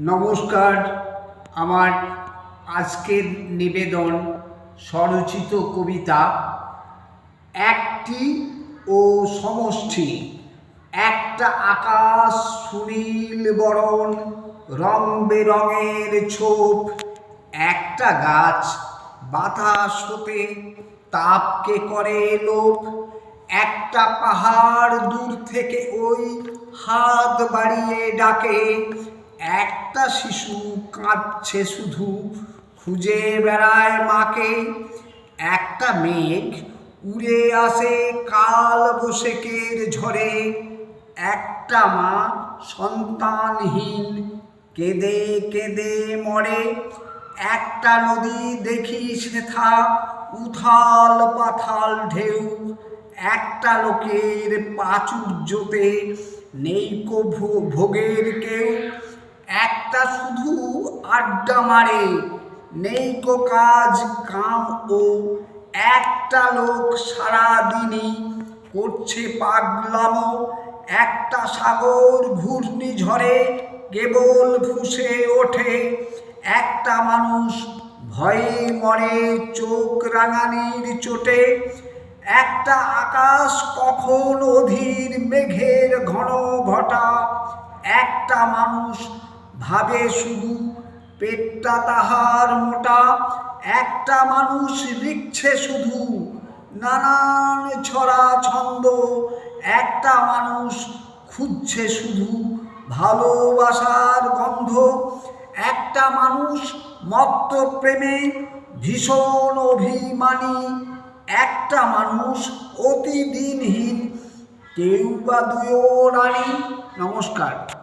নমস্কার। আমার আজকের নিবেদন স্বরচিত কবিতা, একটি ও সমষ্টি। একটা আকাশ সুনীল বরণ, রং বেরঙের ছোপ। একটা গাছ বাতাস হতে তাপকে করে লোপ একটা পাহাড় দূর থেকে ওই হাত বাড়িয়ে ডাকে। একটা শিশু কাঁদছে শুধু, খুঁজে বেড়ায় মাকে। একটা মেঘ উড়ে আসে কাল বসেকের ঝড়ে। একটা মা সন্তানহীন কেঁদে কেঁদে মরে। একটা নদী দেখি সেথা উথাল পাথাল ঢেউ। একটা লোকের প্রাচুর্যতে নেই কো ভোগের কেউ। একটা শুধু আড্ডা মারে। নেই কো কাজ, কাম ও একটা লোক সারাদিনই করছে পাগলামো। একটা সাগর ঘূর্ণি ঘূর্ণিঝড়ে কেবল ফুসে ওঠে। একটা মানুষ ভয়ে মরে চোখ রাঙানির চোটে। একটা আকাশ কখন অধীর মেঘের ঘন ঘটা। একটা মানুষ ভাবে শুধু পেটটা তাহার মোটা, একটা মানুষ লিখছে শুধু। নানান ছড়া ছন্দ, একটা মানুষ খুঁজছে শুধু। ভালোবাসার গন্ধ, একটা মানুষ মত্ত প্রেমে, ভীষণ অভিমানী। একটা মানুষ অতি দিনহীন, কেউ বা দুয়ো রানী নমস্কার।